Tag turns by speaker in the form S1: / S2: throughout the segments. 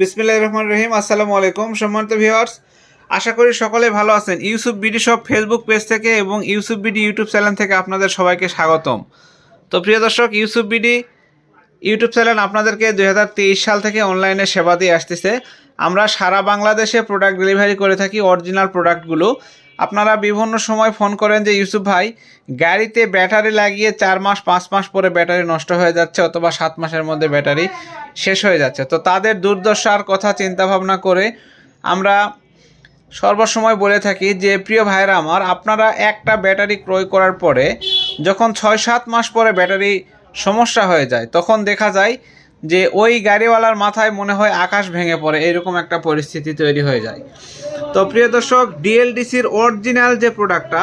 S1: বিসমিল্লাহ রহমান রহিম, আসসালামু আলাইকুম সম্মানিত ভিউয়ার্স। আশা করি সকলে ভালো আছেন। ইউসুফ বিডি সব ফেসবুক পেজ থেকে এবং ইউসুফ বিডি ইউটিউব চ্যানেল থেকে আপনাদের সবাইকে স্বাগতম। তো প্রিয় দর্শক, ইউসুফ বিডি ইউটিউব চ্যানেল আপনাদেরকে দুই হাজার তেইশ সাল থেকে অনলাইনে সেবা দিয়ে আসতেছে। আমরা সারা বাংলাদেশে প্রোডাক্ট ডেলিভারি করে থাকি অরিজিনাল প্রোডাক্টগুলো আপনারা বিভিন্ন সময় ফোন করেন যে, ইউসুফ ভাই, গাড়িতে ব্যাটারি লাগিয়ে চার মাস, পাঁচ মাস পরে ব্যাটারি নষ্ট হয়ে যাচ্ছে অথবা সাত মাসের মধ্যে ব্যাটারি শেষ হয়ে যাচ্ছে। তো তাদের দুর্দশার কথা চিন্তা ভাবনা করে আমরা সর্বসময় বলে থাকি যে, প্রিয় ভাইরা আমার, আপনারা একটা ব্যাটারি ক্রয় করার পরে যখন ছয় সাত মাস পরে ব্যাটারি সমস্যা হয়ে যায়, তখন দেখা যায় যে ওই গাড়িওয়ালার মাথায় মনে হয় আকাশ ভেঙে পড়ে, এরকম একটা পরিস্থিতি তৈরি হয়ে যায়। তো প্রিয় দর্শক ডিএলডিসির অরিজিনাল যে প্রোডাক্টটা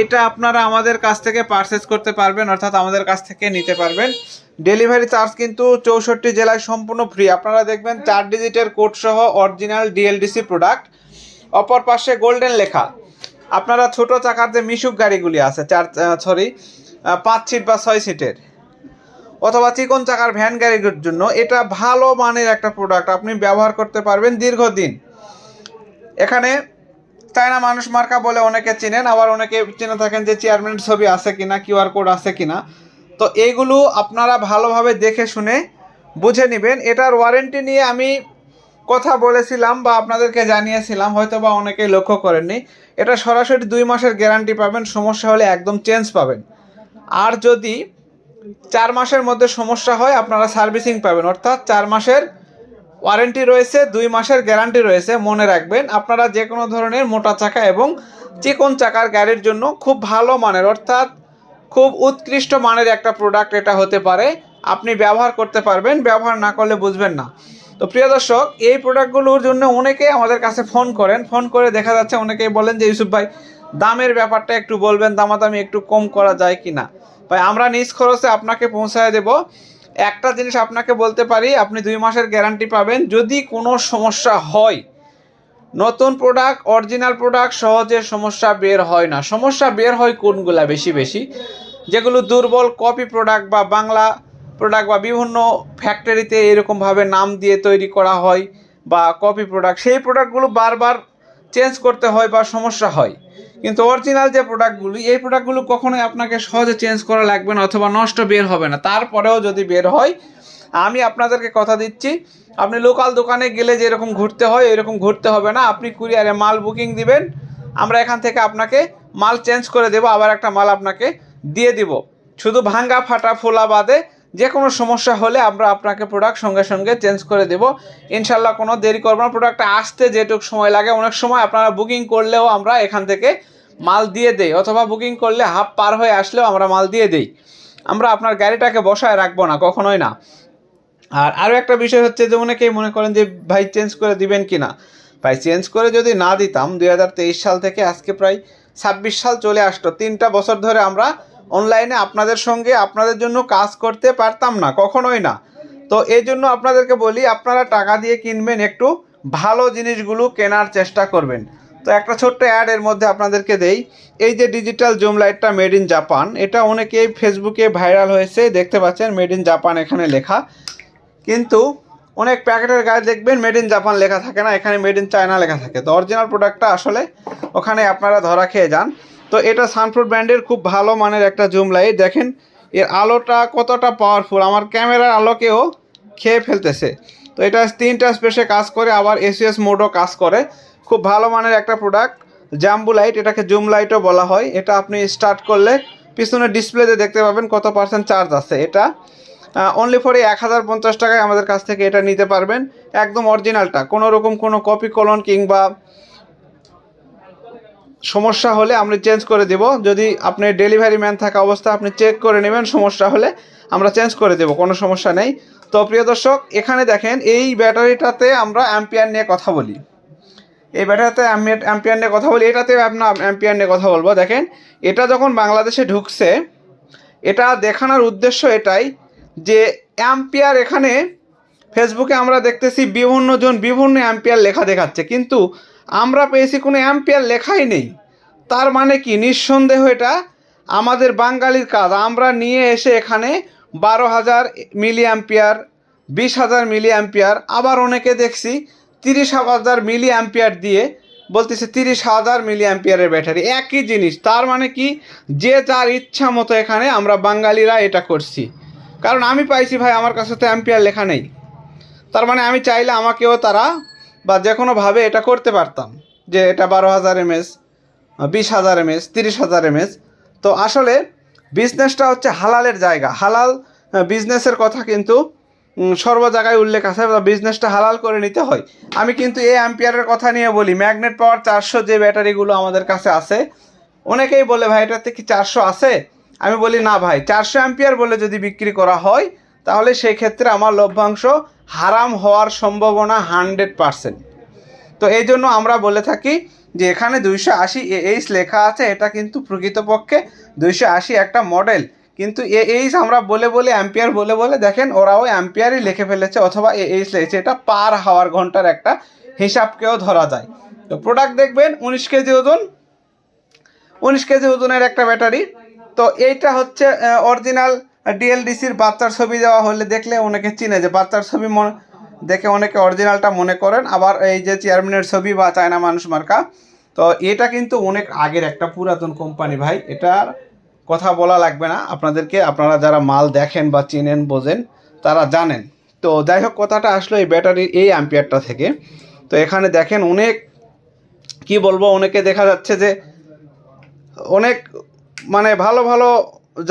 S1: এটা আপনারা আমাদের কাছ থেকে পারচেস করতে পারবেন, অর্থাৎ আমাদের কাছ থেকে নিতে পারবেন। ডেলিভারি চার্জ কিন্তু চৌষট্টি জেলায় সম্পূর্ণ ফ্রি আপনারা দেখবেন চার ডিজিটের কোড সহ অরিজিনাল ডিএলডিসি প্রোডাক্ট অপর পাশে গোল্ডেন লেখা। আপনারা ছোট চাকার যে মিশুক গাড়িগুলি আছে, চার সরি পাঁচ সিট বা ছয় সিটের অথবা চিকন চাকার ভ্যান গাড়ির জন্য এটা ভালো মানের একটা প্রোডাক্ট আপনি ব্যবহার করতে পারবেন দীর্ঘদিন। এখানে চায়না মানুষ মার্কা বলে অনেকে চিনেন, আবার অনেকে চিনে থাকেন যে চেয়ারম্যান ছবি আছে কিনা কিউআর কোড আছে কিনা। তো এইগুলো আপনারা ভালোভাবে দেখে শুনে বুঝে নেবেন। এটার ওয়ারেন্টি নিয়ে আমি কথা বলেছিলাম বা আপনাদেরকে জানিয়েছিলাম হয়তো বা অনেকেই লক্ষ্য করেননি। এটা সরাসরি দুই মাসের গ্যারান্টি পাবেন, সমস্যা হলে একদম চেঞ্জ পাবেন। আর যদি চার মাসের মধ্যে সমস্যা হয়, আপনারা সার্ভিসিং পাবেন। অর্থাৎ চার মাসের ওয়ারেন্টি রয়েছে, দুই মাসের গ্যারান্টি রয়েছে, মনে রাখবেন। আপনারা যে কোনো ধরনের মোটা চাকা এবং চিকন চাকার গাড়ির জন্য খুব ভালো মানের, অর্থাৎ খুব উৎকৃষ্ট মানের একটা প্রোডাক্ট এটা হতে পারে। আপনি ব্যবহার করতে পারবেন, ব্যবহার না করলে বুঝবেন না। তো প্রিয় দর্শক, এই প্রোডাক্টগুলোর জন্য অনেকেই আমাদের কাছে ফোন করেন। ফোন করে দেখা যাচ্ছে অনেকেই বলেন যে, ইউসুফ ভাই, দামের ব্যাপারটা একটু বলবেন, দামাদামি একটু কম করা যায় কি না ভাই, আমরা নিজ খরচে আপনাকে পৌঁছায় দেব। একটা জিনিস আপনাকে বলতে পারি, আপনি দুই মাসের গ্যারান্টি পাবেন। যদি কোনো সমস্যা হয়, নতুন প্রোডাক্ট অরিজিনাল প্রোডাক্ট সহজে সমস্যা বের হয় না। সমস্যা বের হয় কোনগুলা বেশি বেশি? যেগুলো দুর্বল কপি প্রোডাক্ট বা বাংলা প্রোডাক্ট বা বিভিন্ন ফ্যাক্টরিতে এরকমভাবে নাম দিয়ে তৈরি করা হয় বা কপি প্রোডাক্ট সেই প্রোডাক্টগুলো বারবার চেঞ্জ করতে হয় বা সমস্যা হয়। কিন্তু অরিজিনাল যে প্রোডাক্টগুলি এই প্রোডাক্টগুলো কখনোই আপনাকে সহজে চেঞ্জ করা লাগবে না অথবা নষ্ট বের হবে না। তারপরেও যদি বের হয়, আমি আপনাদেরকে কথা দিচ্ছি, আপনি লোকাল দোকানে গেলে যেরকম ঘুরতে হয়, এরকম ঘুরতে হবে না। আপনি কুরিয়ারে মাল বুকিং দিবেন, আমরা এখান থেকে আপনাকে মাল চেঞ্জ করে দেবো, আবার একটা মাল আপনাকে দিয়ে দিব। শুধু ভাঙ্গা ফাটা ফোলা বাদে যে কোনো সমস্যা হলে আমরা আপনাকে প্রোডাক্ট সঙ্গে সঙ্গে চেঞ্জ করে দেব। ইনশাল্লাহ কোনো দেরি করব না। প্রোডাক্টটা আসতে যেটুকু সময় লাগে, অনেক সময় আপনারা বুকিং করলেও আমরা এখান থেকে মাল দিয়ে দেই, অথবা বুকিং করলে হাফ পার হয়ে আসলেও আমরা মাল দিয়ে দেই। আমরা আপনার গাড়িটাকে বসায় রাখব না, কখনোই না। আর আরও একটা বিষয় হচ্ছে যে অনেকেই মনে করেন যে, ভাই চেঞ্জ করে দিবেন কি না? ভাই চেঞ্জ করে যদি না দিতাম, দুই হাজার তেইশ সাল থেকে আজকে প্রায় ছাব্বিশ সাল চলে আসতো। তিনটা বছর ধরে আমরা অনলাইনে আপনাদের সঙ্গে আপনাদের জন্য কাজ করতে পারতাম না, কখনোই না। তো এই জন্য আপনাদেরকে বলি, আপনারা টাকা দিয়ে কিনবেন, একটু ভালো জিনিসগুলো কেনার চেষ্টা করবেন। তো একটা ছোট্ট অ্যাড এর মধ্যে আপনাদেরকে দেই, এই যে ডিজিটাল জুম লাইটটা মেড ইন জাপান এটা অনেকেই ফেসবুকে ভাইরাল হয়েছে, দেখতে পাচ্ছেন মেড ইন জাপান এখানে লেখা। কিন্তু অনেক প্যাকেটের গায়ে দেখবেন মেড ইন জাপান লেখা থাকে না, এখানে মেড ইন চায়না লেখা থাকে। তো অরিজিনাল প্রোডাক্টটা আসলে ওখানে আপনারা ধরা খেয়ে যান। তো এটা সানফ্রুট ব্র্যান্ডের খুব ভালো মানের একটা জুম লাইট দেখেন, এর আলোটা কতটা পাওয়ারফুল আমার ক্যামেরার আলোকেও খেয়ে ফেলতেছে। তো এটা তিনটা স্পেসে কাজ করে, আবার এসিএস মোডও কাজ করে। খুব ভালো মানের একটা প্রোডাক্ট জাম্বু লাইট এটাকে জুম লাইটও বলা হয়। এটা আপনি স্টার্ট করলে পিছনে ডিসপ্লেতে দেখতে পাবেন কত পার্সেন্ট চার্জ আছে এটা। অনলি ফর এক হাজার পঞ্চাশ টাকায় আমাদের কাছ থেকে এটা নিতে পারবেন। একদম অরিজিনালটা কোনো রকম কোনো কপি কলন কিংবা সমস্যা হলে আমরা চেঞ্জ করে দেব। যদি আপনি ডেলিভারি ম্যান থাকা অবস্থা আপনি চেক করে নেবেন সমস্যা হলে আমরা চেঞ্জ করে দেব, কোনো সমস্যা নেই। তো প্রিয় দর্শক, এখানে দেখেন এই ব্যাটারিটাতে আমরা অ্যাম্পিয়ার নিয়ে কথা বলি। এই ব্যাটারিতে অ্যাম্পিয়ার নিয়ে কথা বলি। এটাতে আপনার অ্যাম্পিয়ার নিয়ে কথা বলব। দেখেন, এটা যখন বাংলাদেশে ঢুকছে, এটা দেখানোর উদ্দেশ্য এটাই যে অ্যাম্পিয়ার এখানে ফেসবুকে আমরা দেখতেছি বিভিন্ন জন বিভিন্ন অ্যাম্পিয়ার লেখা দেখাচ্ছে। কিন্তু আমরা পেয়েছি কোনো অ্যাম্পিয়ার লেখাই নেই। তার মানে কি? নিঃসন্দেহ এটা আমাদের বাঙালির কাজ। আমরা নিয়ে এসে এখানে বারো হাজার মিলি অ্যাম্পিয়ার বিশ হাজার মিলি অ্যাম্পিয়ার আবার অনেকে দেখছি তিরিশ হাজার মিলি অ্যাম্পিয়ার দিয়ে বলতেছে তিরিশ হাজার মিলি অ্যাম্পিয়ারের ব্যাটারি। একই জিনিস। তার মানে কি? যে যার ইচ্ছা মতো এখানে আমরা বাঙালিরা এটা করছি। কারণ আমি পাইছি ভাই, আমার কাছে তো অ্যাম্পিয়ার লেখা নেই। তার মানে আমি চাইলে আমাকেও তারা বা যে কোনোভাবে এটা করতে পারতাম যে এটা বারো হাজার এমএস, বিশ হাজার এমএস, তিরিশ হাজার এমএস। তো আসলে বিজনেসটা হচ্ছে হালালের জায়গা। হালাল বিজনেসের কথা কিন্তু সর্ব জায়গায় উল্লেখ আছে বিজনেসটা হালাল করে নিতে হয়। আমি কিন্তু এই অ্যাম্পিয়ারের কথা নিয়ে বলি ম্যাগনেট পাওয়ার চারশো যে ব্যাটারিগুলো আমাদের কাছে আছে, অনেকেই বলে, ভাই, এটাতে কি চারশো আছে? আমি বলি, না ভাই, চারশো অ্যাম্পিয়ার বলে যদি বিক্রি করা হয় তাহলে সেই ক্ষেত্রে আমার লভ্যাংশ হারাম হওয়ার সম্ভাবনা হান্ড্রেড পারসেন্ট। তো এই জন্য আমরা বলে থাকি যে এখানে দুইশো আশি এইচ লেখা আছে, এটা কিন্তু প্রকৃতপক্ষে দুইশো আশি একটা মডেল। কিন্তু এ এইচ আমরা বলে বলে অ্যাম্পিয়ার বলে বলে দেখেন ওরাও অ্যাম্পিয়ারই লিখে ফেলেছে অথবা এ এইচ লিখেছে, এটা পার হাওয়ার ঘণ্টার একটা হিসাবকেও ধরা যায়। তো প্রোডাক্ট দেখবেন, উনিশ কেজি ওজন। উনিশ কেজি ওজনের একটা ব্যাটারি। তো এইটা হচ্ছে অরিজিনাল ডিএলডিসির বাচ্চার ছবি দেওয়া হলে দেখলে অনেকে চিনে যে বাচ্চার ছবি মনে, দেখে অনেকে অরিজিনালটা মনে করেন। আবার এই যে চেয়ারম্যানের ছবি বা চায়না মানুষ মার্কা। তো এটা কিন্তু অনেক আগের একটা পুরাতন কোম্পানি ভাই। এটার কথা বলা লাগবে না। আপনাদেরকে, আপনারা যারা মাল দেখেন বা চিনেন, বোঝেন, তারা জানেন। তো যাই হোক, কথাটা আসলো এই ব্যাটারির এই অ্যাম্পিয়ারটা থেকে। তো এখানে দেখেন অনেক, কি বলব, অনেকে দেখা যাচ্ছে যে অনেক মানে ভালো ভালো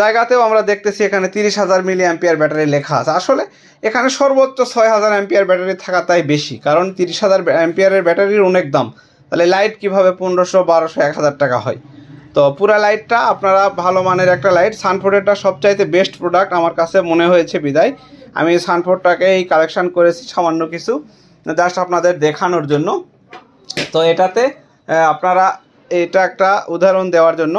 S1: জায়গাতেও আমরা দেখতেছি এখানে তিরিশ হাজার মিলি অ্যাম্পিয়ার ব্যাটারি লেখা আছে। আসলে এখানে সর্বোচ্চ ছয় হাজার অ্যাম্পিয়ার ব্যাটারি থাকা তাই বেশি, কারণ তিরিশ হাজার অ্যাম্পিয়ারের ব্যাটারির অনেক দাম। তাহলে লাইট কীভাবে পনেরোশো, বারোশো, এক হাজার টাকা হয়? তো পুরা লাইটটা আপনারা ভালো মানের একটা লাইট সানফোর্ডেরটা সবচাইতে বেস্ট প্রোডাক্ট আমার কাছে মনে হয়েছে বিদায়। আমি সানফোর্ডটাকে এই কালেকশন করেছি সামান্য কিছু জাস্ট আপনাদের দেখানোর জন্য। তো এটাতে আপনারা এটা একটা উদাহরণ দেওয়ার জন্য।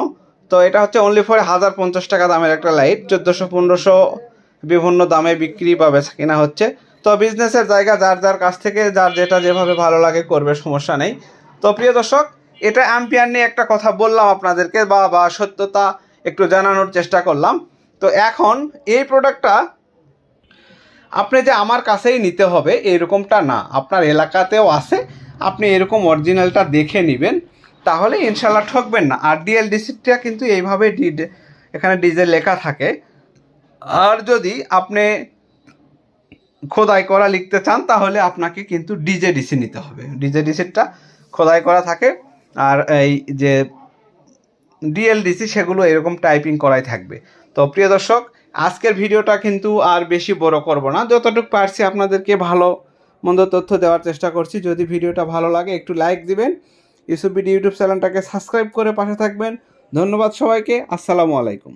S1: তো এটা হচ্ছে অনলি ফর হাজার পঞ্চাশ টাকা দামের একটা লাইট চোদ্দোশো, পনেরোশো বিভিন্ন দামে বিক্রি বা বেচা কিনা হচ্ছে। তো বিজনেসের জায়গা যার যার কাছ থেকে, যার যেটা যেভাবে ভালো লাগে করবে, সমস্যা নেই। তো প্রিয় দর্শক, এটা অ্যাম্পিয়ার নিয়ে একটা কথা বললাম আপনাদেরকে, বা বা সত্যতা একটু জানানোর চেষ্টা করলাম। তো এখন এই প্রোডাক্টটা আপনি যে আমার কাছেই নিতে হবে, এরকমটা না। আপনার এলাকাতেও আছে, আপনি এরকম অরিজিনালটা দেখে নেবেন। তাহলে ইনশাল্লাহ ঠকবেন না। আর ডিএলডিসিটা কিন্তু এইভাবে এখানে ডিজে লেখা থাকে। আর যদি আপনি খোদাই করা লিখতে চান, তাহলে আপনাকে কিন্তু ডিজে ডিসি নিতে হবে। ডিজে ডিসিটা খোদাই করা থাকে। আর এই যে ডিএলডিসি সেগুলো এরকম টাইপিং করাই থাকবে। তো প্রিয় দর্শক, আজকের ভিডিওটা কিন্তু আর বেশি বড় করব না। যতটুকু পারছি আপনাদেরকে ভালো মন্দ তথ্য দেওয়ার চেষ্টা করছি। যদি ভিডিওটা ভালো লাগে, একটু লাইক দিবেন। ইউসুফ বিডি ইউটিউব চ্যানেলটাকে সাবস্ক্রাইব করে পাশে থাকবেন। ধন্যবাদ সবাইকে। আসসালামু আলাইকুম।